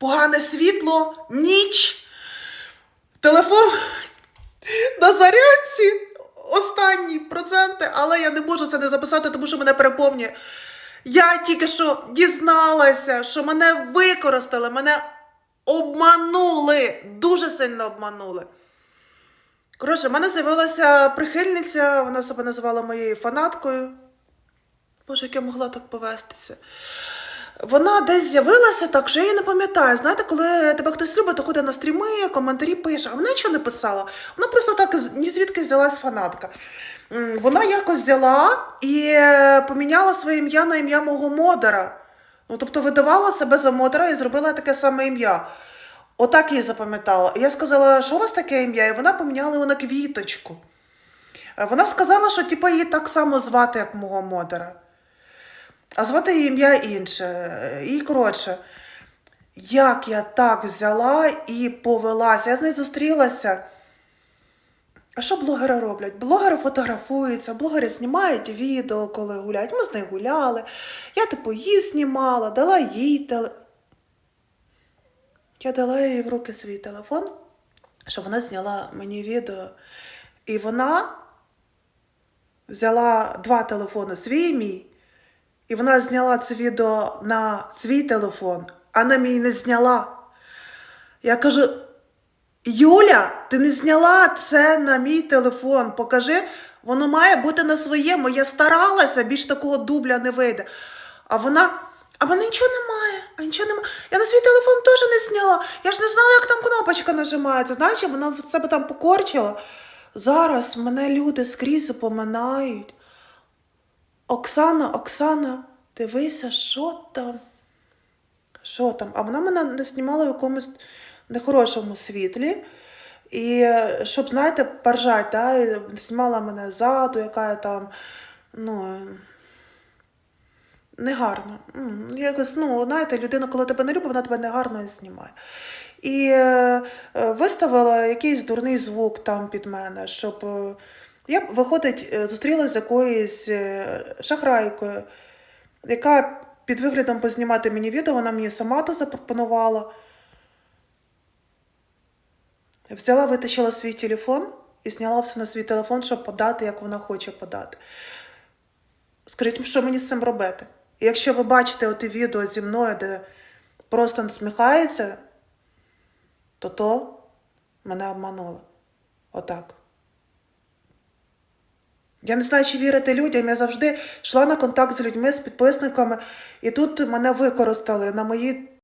погане світло, ніч, телефон на зарядці, останні проценти, але я не можу це не записати, тому що мене переповнює. Я тільки що дізналася, що мене використали, мене обманули, дуже сильно обманули. Коротше, в мене з'явилася прихильниця, вона себе називала моєю фанаткою. Боже, як я могла так повестися. Вона десь з'явилася так, що я її не пам'ятаю. Знаєте, коли тебе хтось любить, то ходить на стріми, коментарі пише, а вона нічого не писала. Вона просто так ні звідки взялась фанатка. Вона якось взяла і е, поміняла своє ім'я на ім'я мого модера. Ну, тобто видавала себе за модера і зробила таке саме ім'я. Отак її запам'ятала. Я сказала, що у вас таке ім'я? І вона поміняла його на квіточку. Е, Вона сказала, що типу, її так само звати, як мого модера. А звати ім'я інше. І коротше, як я так взяла і повелася. Я з нею зустрілася. А що блогери роблять? Блогери фотографуються, блогери знімають відео, коли гуляють. Ми з нею гуляли. Я, типу, її знімала, дала їй теле. Я дала їй в руки свій телефон, щоб вона зняла мені відео. І вона взяла два телефони, свій мій. І вона зняла це відео на свій телефон, а на мій не зняла. Я кажу: Юля, ти не зняла це на мій телефон. Покажи, воно має бути на своєму. Я старалася, більш такого дубля не вийде. А вона. А мене нічого немає, а нічого немає. Я на свій телефон теж не зняла. Я ж не знала, як там кнопочка нажимається. Знаєш, вона в себе там покорчила. Зараз мене люди скрізь упоминають. Оксана, Оксана, дивися, що там? Що там? А вона мене не знімала в якомусь нехорошому світлі. І е, щоб, знаєте, поржать, да, і знімала мене ззаду, яка я там, ну, негарно. М, Якось, ну, знаєте, людина, коли тебе не любить, вона тебе негарно знімає. І е, е, виставила якийсь дурний звук там під мене, щоб. Я, виходить, е, зустрілася з якоюсь е, шахрайкою, яка під виглядом познімати мені відео, вона мені сама то запропонувала. Взяла, витащила свій телефон і зняла все на свій телефон, щоб подати, як вона хоче подати. Скажіть, що мені з цим робити? І якщо ви бачите оте відео зі мною, де просто насміхається, то то мене обмануло. Отак. Я не знаю, чи вірити людям. Я завжди йшла на контакт з людьми, з підписниками, і тут мене використали на мої